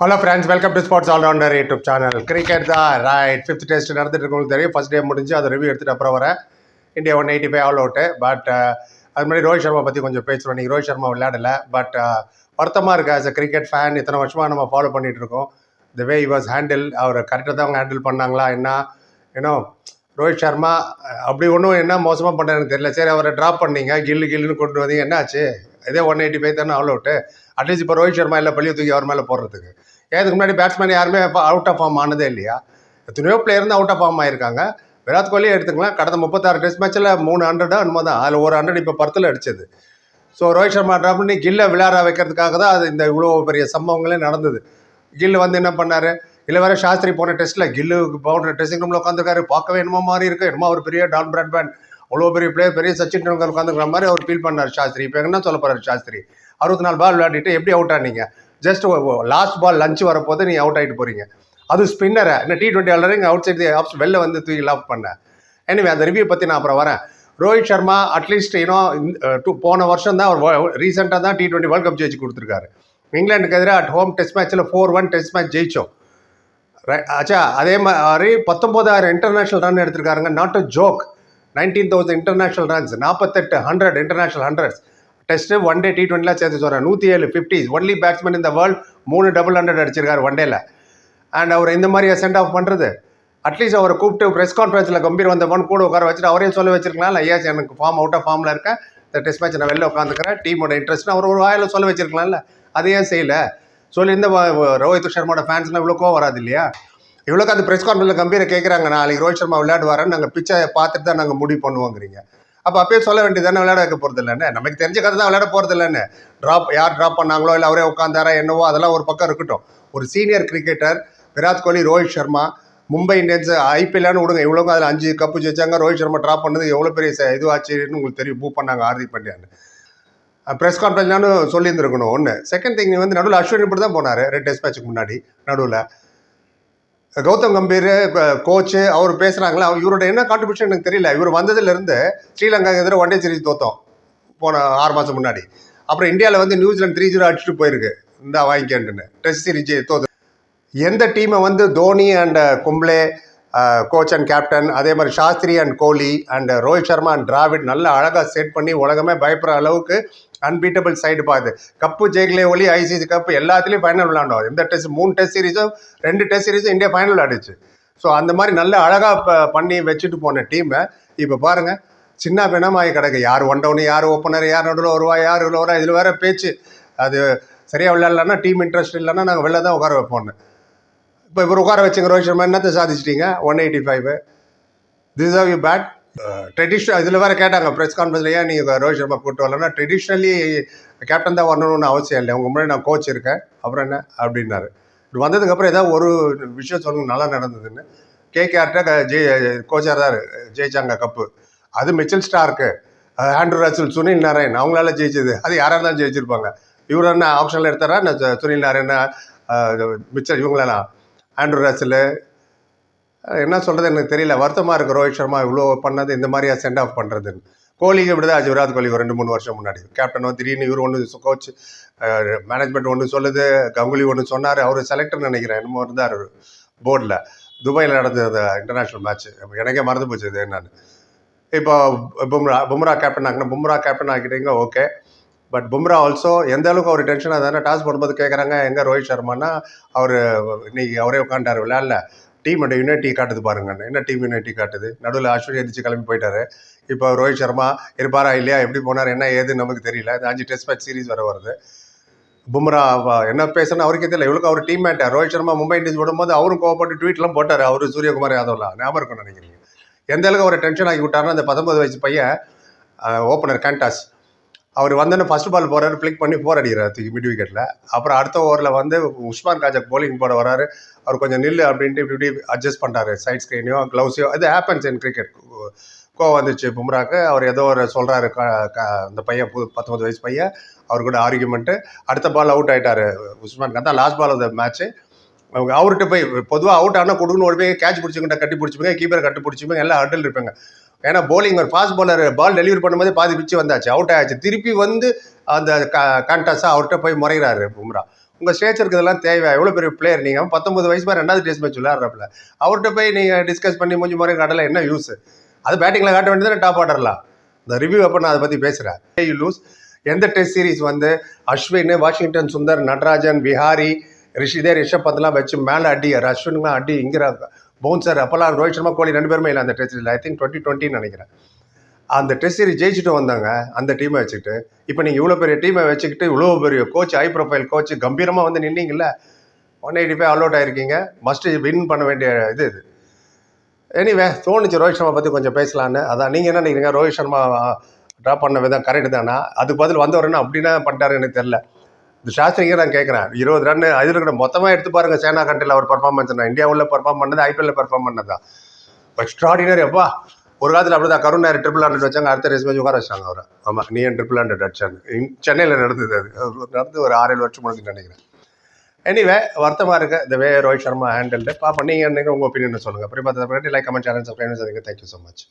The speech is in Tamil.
Hello friends welcome to sports allrounder YouTube channel cricket தான் ரைட் ஃபிஃப்த் டெஸ்ட் நடந்துட்டு இருக்கவங்களுக்கு தெரியும். ஃபர்ஸ்ட் டே முடிஞ்சு அதை ரிவ்யூ எடுத்துகிட்டு அப்புறம் வரேன். India one eighty five all out but அது மாதிரி ரோஹித் சர்மா பற்றி கொஞ்சம் பேசுகிறோம் நீங்கள் ரோஹித் சர்மா விளையாடலை. பட் uh, வருத்தமாக இருக்குது ஆஸ் அ கிரிக்கெட் ஃபேன் இத்தனை வருஷமாக நம்ம ஃபாலோ பண்ணிகிட்டு இருக்கோம். த வே வாஸ் ஹேண்டில் அவர் கரெக்டாக தான் அவங்க ஹேண்டில் பண்ணாங்களா என்ன? ஏன்னோ ரோஹித் சர்மா அப்படி ஒன்றும் என்ன மோசமாக பண்ணுறாருன்னு தெரியல. சரி அவரை ட்ராப் பண்ணீங்க. கில்லு கில்லுன்னு கொண்டு வந்தீங்க. என்னாச்சு? இதே ஒன் எயிட்டி ஃபைவ் தானே ஆல் அவுட்டு அட்லீஸ்ட் இப்போ ரோஹித் சர்மா இல்லை பள்ளியை தூக்கி அவர் மேலே போடுறதுக்கு. ஏன் இதுக்கு முன்னாடி பேட்ஸ்மேன் யாருமே அவுட் ஆஃப் ஃபார்ம் ஆனதே இல்லையா? எத்தனையோ பிளேயர் தான் அவுட் ஆஃப் ஃபார்ம் ஆயிருக்காங்க. விராட் கோலியே எடுத்துக்கலாம் கடந்த முப்பத்தாறு டெஸ்ட் மேட்ச்சில் மூணு ஹண்ட்ரடாக என்னமோ தான். அதில் ஒரு ஹண்ட்ரட் இப்போ பத்தில் அடிச்சது. ஸோ ரோஹித் சர்மா ட்ராப் பண்ணி கில்லை விளையாட வைக்கிறதுக்காக தான் அது இந்த இவ்வளோ பெரிய சம்பவங்களே நடந்தது. கில் வந்து என்ன பண்ணார்? இல்லை வேறு சாஸ்திரி போன டெஸ்ட்டில் கில்லு போன ட்ரெஸ்ஸிங் ரூமில் உட்காந்துருக்காரு பார்க்கவே என்னமோ மாதிரி இருக்கு. என்னமோ அவர் பெரிய டான் பிராட்மேன் அவ்வளோ பெரிய பிளேயர் பெரிய சச்சின் டெண்டுல்கர் உட்காந்துக்கிற மாதிரி அவர் ஃபீல் பண்ணார் சாஸ்திரி. இப்போ என்ன சொல்ல போகிறார் சாஸ்திரி? அறுபத்தி நாலு பால் விளையாடிட்டு எப்படி அவுட் ஆனீங்க? ஜஸ்ட் லாஸ்ட் பால் லஞ்ச் வரப்போது நீங்கள் அவுட் ஆகிட்டு போகிறீங்க அது ஸ்பின்னரை இன்னும் T twenty already outside offs வெளில வந்து தூக்கி லாப் பண்ண. எனிவே அந்த ரிவ்யூ பற்றி நான் அப்புறம் வரேன். ரோஹித் சர்மா அட்லீஸ்ட் இன்னும் டூ போன வருஷம் தான் அவர் ரீசெண்டாக தான் டி டுவெண்ட்டி வேர்ல்ட் கப் ஜெயிச்சு கொடுத்துருக்காரு. இங்கிலாந்துக்கு எதிராக அட் ஹோம் டெஸ்ட் மேட்ச்சில் ஃபோர் ஒன் டெஸ்ட் மேட்ச் ஜெயிச்சோம். Right. ஆச்சா அதே மாதிரி பத்தொம்போதாயிரம் international run எடுத்திருக்காருங்க not a joke nineteen thousand international runs நாற்பத்தெட்டு hundred international hundreds test one day T டுவெண்ட்டிலாம் சேர்த்து சொல்கிறேன் நூற்றி ஏழு ஃபிஃப்டி ஒன்லி பேட்ஸ்மேன் இந்த வேர்ல்டு மூணு டபுள் ஹண்ட்ரட் அடிச்சிருக்காரு ஒன் டேல அண்ட் அவர் இந்த மாதிரி சென்ட் ஆஃப் பண்ணுறது அட்லீஸ்ட் அவரை கூப்பிட்டு ப்ரெஸ் கான்ஃபரன்ஸில் கம்பீர் வந்தவன் கூட உட்கார வச்சுட்டு அவரையும் சொல்ல வச்சிருக்கலாம் ஐயா எனக்கு ஃபார்ம் அவுட் ஆஃப் ஃபார்மில் இருக்கேன் இந்த டெஸ்ட் மேட்ச் நான் வெளில உட்காந்துக்கிறேன். டீமோட இன்ட்ரெஸ்ட் அவர் ஒரு வாயில சொல்ல வச்சிருக்கலாம்ல. அதை ஏன் செய்யலை? சொல்லி இந்த ரோஹித் சர்மாவோட ஃபேன்ஸ்லாம் இவ்வளோ கோவம் வராது இல்லையா? இவ்வளோக்கு அந்த ப்ரெஸ் கான்ஃபரன்ஸில் கம்பீரை கேட்குறாங்க நாளைக்கு ரோஹித் சர்மா விளையாடுவாரன்னு நாங்கள் பிச்சை பார்த்துட்டு தான் நாங்கள் முடிவு பண்ணுவோங்கிறீங்க. அப்போ அப்பயே சொல்ல வேண்டியதானே விளையாட வைக்க போகிறது இல்லைன்னு நமக்கு தெரிஞ்ச கதை தான் விளையாட போகிறது இல்லைன்னு ட்ராப் யார் ட்ராப் பண்ணாங்களோ இல்லை அவரே உட்காந்தாரா என்னவோ அதெல்லாம் ஒரு பக்கம் இருக்கட்டும். ஒரு senior cricketer Virat Kohli Rohit Sharma Mumbai Indians ஐபிஎல்லான்னு விடுங்க இவ்வளோங்க அதில் அஞ்சு கப்பு ஜெயிச்சாங்க ரோஹித் சர்மா ட்ராப் பண்ணது எவ்வளோ பெரிய இதுவாச்சுன்னு உங்களுக்கு தெரியும். பூ பண்ணாங்க ஹார்திக் பாண்டியான்னு ப்ரெஸ் கான்ஃபரன்ஸ்லான்னு சொல்லியிருந்துருக்கணும் ஒன்று செகண்ட் திங் வந்து நடுவில் அஸ்வின் இப்படி தான் போனார் ரெண்டு டெஸ்ட் மேட்ச்சுக்கு முன்னாடி நடுவில். கௌதம் கம்பீர் கோச்சு அவர் பேசுகிறாங்களா இவரோட என்ன கான்ட்ரிபியூஷன் எனக்கு தெரியல. இவர் வந்ததுலேருந்து ஸ்ரீலங்கா எதிராக ஒன் டே சீரிஸ் தோத்தோம் போன ஆறு மாதம் முன்னாடி. அப்புறம் இந்தியாவில் வந்து நியூசிலாந்து த்ரீ ஜீரோ அடிச்சுட்டு போயிருக்கு. இந்த வாங்கிக்கேன்ட்டுன்னு. டெஸ்ட் சீரிஸ் தோத்து எந்த டீமை வந்து Dhoni and Kumble coach and captain அதே மாதிரி Shastri and Kohli and Rohit Sharma and Dravid நல்ல அழகாக செட் பண்ணி உலகமே பயப்படுற அளவுக்கு அன்பீட்டபிள் சைடு பார்த்து கப்பு ஜெயிக்கலே ஒலி ஐசிசி கப்பு எல்லாத்துலேயும் ஃபைனல் விளாண்டோம் எந்த டெஸ்ட் மூணு டெஸ்ட் சீரிஸும் ரெண்டு டெஸ்ட் சீரிஸும் இந்தியா ஃபைனல் விளாடுச்சு ஸோ அந்த மாதிரி நல்ல அழகாக பண்ணி வச்சுட்டு போன டீமை இப்போ பாருங்கள் சின்ன பின்னமாகி கிடக்கு. யார் ஒன் டவுன் யார் ஓப்பனர் யார் நடுவில் வருவா யார் உள்ள வரா இதில் வேற பேச்சு. அது சரியாக விளையாடலன்னா டீம் இன்ட்ரெஸ்ட் இல்லைன்னா நாங்கள் வெளில தான் உட்கார வைப்போம்னு. இப்போ இவர் உட்கார வச்சுங்க ரோஹித் சர்மா என்னத்தை சாதிச்சிட்டீங்க? One eighty five this are you bad traditional இதில் வேறு கேட்டாங்க ப்ரெஸ் கான்ஃபரன்ஸில் ஏன் நீங்கள் ரோஹித் சர்மா போட்டு வரலன்னா ட்ரெடிஷ்னலி கேப்டன் தான் வரணும்னு அவசியம் இல்லை. உங்கள் முன்னாடி நான் கோச் இருக்கேன். அப்புறம் என்ன? அப்படின்னாரு. இது வந்ததுக்கப்புறம் ஏதாவது ஒரு விஷயம் சொல்லுங்க நல்லா நடந்ததுன்னு. கேகேஆர்ட்ட ஜெய் கோச்சார் தான் ஜெயிச்சாங்க கப்பு. அது Mitchell Starc. Uh, Andre Russell Sunil Narine அவங்களால ஜெயிச்சது. அது யாராக தான் ஜெயிச்சிருப்பாங்க. இவர் என்ன ஆப்ஷனில் எடுத்தாரா? நான் சுனில் நாராயண்? Uh, மிச்சல் இவங்களெல்லாம் ஆண்ட்ரூ ரசலு என்ன சொல்கிறது எனக்கு தெரியல. வருத்தமாக இருக்கு ரோஹித் சர்மா இவ்வளோ பண்ணது இந்த மாதிரியா சென்ட் ஆஃப் பண்ணுறதுன்னு கோலிக்கு இப்படி தான் விராட் கோலி ஒரு ரெண்டு மூணு வருஷம் முன்னாடி. கேப்டன் திடீர்னு இவர் ஒன்று கோச் மேனேஜ்மெண்ட் ஒன்று சொல்லுது கங்குலி ஒன்று சொன்னார். அவர் செலக்டர் நினைக்கிறேன். என்னமோ இருந்தார் போர்டில் துபாயில் நடந்தது இன்டர்நேஷ்னல் மேட்ச் எனக்கே மறந்து போச்சு இது என்னன்னு. இப்போ பும்ரா பும்ரா கேப்டன் ஆகினேன் பும்ரா கேப்டன் ஆகிட்டீங்க ஓகே பட் பும்ரா ஆல்சோ எந்த அளவுக்கு அவர் டென்ஷனாக தானே டாஸ் போடும்போது கேட்குறாங்க எங்கே ரோஹித் சர்மானா அவர் இன்னைக்கு அவரே உட்காண்டாரு விளையாடல. டீமோட யூனிட்டி காட்டுது பாருங்க என்ன டீம் யூனிட்டி காட்டுது? நடுவில் அஸ்வினி எதிர்த்து கிளம்பி போயிட்டாரு. இப்போ ரோஹித் சர்மா இருப்பாரா இல்லையா எப்படி போனார் என்ன ஏதுன்னு நமக்கு தெரியல. இந்த அஞ்சு டெஸ்ட் மேட்ச் சீரிஸ் வர வருது. பும்ரா என்ன பேசணும் அவருக்கே தெரியல. இவளுக்கு அவர் டீம் மேட்டார் ரோஹித் சர்மா மும்பை இண்டியன்ஸ் போடும்போது அவரும் கோவப்பட்டு ட்வீட்லாம் போட்டார். அவர் சூரியகுமார் யாதவ்லாம் ஞாபகம் இருக்கும்னு நினைக்கிறீங்க. எந்த அளவுக்கு அவர் டென்ஷன் ஆக்கி விட்டாருன்னா அந்த பத்தொன்பது வயசு பையன் ஓப்பனர் கேண்டாஸ் அவர் வந்தோன்னே ஃபர்ஸ்ட் பால் போகிறாரு ஃபிளிக் பண்ணி ஃபோர் அடிக்கிறார் தூக்கி மிட் விக்கெட்டில் அப்புறம் அடுத்த ஓவரில் வந்து உஸ்மான் காஜக் போலிங் போட வராரு. அவர் கொஞ்சம் நில்லு அப்படின்ட்டு இப்படி இப்படி அட்ஜஸ்ட் பண்ணுறாரு சைட் ஸ்க்ரீனையும் க்ளவுஸையும் இது ஹேப்பன்ஸ் இன் கிரிக்கெட் கோவம் வந்துச்சு பும்ராக்கு. அவர் ஏதோ ஒரு சொல்கிறாரு அந்த பையன் புது பத்தொம்பது வயசு பையன். அவர் கூட ஆர்கியூமெண்ட்டு அடுத்த பால் அவுட் ஆகிட்டார் உஸ்மான் கான் தான் last ball of the match அவங்க அவர்கிட்ட போய் பொதுவாக அவுட் ஆனால் கொடுக்கணும் ஓடி போய் கேட்ச் பிடிச்சிக்கிட்ட கட்டி பிடிச்சிப்பீங்க கீப்பரை கட்டி பிடிச்சிப்பீங்க எல்லாம் அட்டில் இருப்பாங்க. ஏன்னா போலிங் ஒரு ஃபாஸ்ட் பாலர் பால் டெலிவரி பண்ணும்போது பாதி பிச்சு வந்தாச்சு. அவுட் ஆயாச்சு. திருப்பி வந்து அந்த க கான்டாஸாக அவர்கிட்ட போய் முறைகிறாரு பும்ரா. உங்கள் ஸ்டேச்சருக்கு இதெல்லாம் தேவை. எவ்வளோ பெரிய பிளேயர் நீங்கள் பத்தொம்பது வயசு மாதிரி ரெண்டாவது டெஸ்ட் மேட்ச் விளையாடுறப்பல. அவர்கிட்ட போய் நீங்கள் டிஸ்கஸ் பண்ணி மூஞ்சி முறை காட்டல என்ன யூஸ் அது பேட்டிங்கில் காட்ட வேண்டியது டாப் ஆர்டர்லாம் இந்த ரிவ்யூ அப்போ நான் அதை பற்றி பேசுகிறேன் யூ லூஸ் எந்த டெஸ்ட் சீரிஸ் வந்து அஸ்வின் வாஷிங்டன் சுந்தர் நடராஜன் விஹாரி ரிஷிதே ரிஷப் பந்தெல்லாம் வச்சு மேலே அடி அஸ்வின்லாம் அடி இங்கிற பவுன்சர் அப்போல்லாம் ரோஹித் சர்மா கோலி ரெண்டு பேருமே இல்லை அந்த test series I think twenty டுவெண்ட்டின்னு நினைக்கிறேன். அந்த டெஸ்ட் சீரிஸ் ஜெயிச்சுட்டு வந்தாங்க அந்த டீமை வச்சுக்கிட்டு. இப்போ நீங்கள் இவ்வளோ பெரிய டீமை வச்சுக்கிட்டு இவ்வளோ பெரிய கோச் ஹை ப்ரொஃபைல் கோச் கம்பீரமாக வந்து நின்னீங்கல்ல one eighty five all out ஆயிருக்கீங்க. Must win பண்ண வேண்டிய இது இது. எனிவே தோணுச்சு ரோஹித் சர்மா பற்றி கொஞ்சம் பேசலான்னு. அதான் நீங்கள் என்ன நினைக்கிறீங்க? ரோஹித் சர்மா ட்ராப் பண்ண விதம் கரெக்டு தானா? அதுக்கு பதில் வந்தவரன்னு அப்படின்னா பண்ணிட்டாரு எனக்கு தெரில இந்த சாஸ்திரிங்க நான் கேட்குறேன் இருபது ரன் அதில் இருக்கிற மொத்தமாக எடுத்து பாருங்க சேனா கண்ட்ரியில் அவர் பர்ஃபார்மன்ஸ் நான் இந்தியாவில் பர்ஃபார்ம் பண்ணது ஐபிஎல்ல பர்ஃபார்ம் பண்ணது? தான் எக்ஸ்ட்ராடினரி அப்பா. ஒரு காலத்தில் அப்படி தான் கருண் நேரம் ட்ரிபிள் ஹண்ட்ரட் வச்சாங்க அடுத்த ரேஸ் மேட்ச் உட்கார வச்சாங்க அவரை. ஆமாம் நீ என் ட்ரிபிள் ஹண்ட்ரட் அடிச்சாங்க? சென்னையில் நடந்தது அது. நடந்து ஒரு ஆறு ஏழு வருஷம் முடிஞ்சு நினைக்கிறேன். எனிவே வருத்தமாக இருக்குது இந்த வே ரோஹித் சர்மா ஹேண்டில்டு பாப்பா நீங்கள் என்னங்க உங்கள் ஒப்பீனியன் சொல்லுங்கள் அப்புறம் பார்த்து like comment channel subscribe thank you so much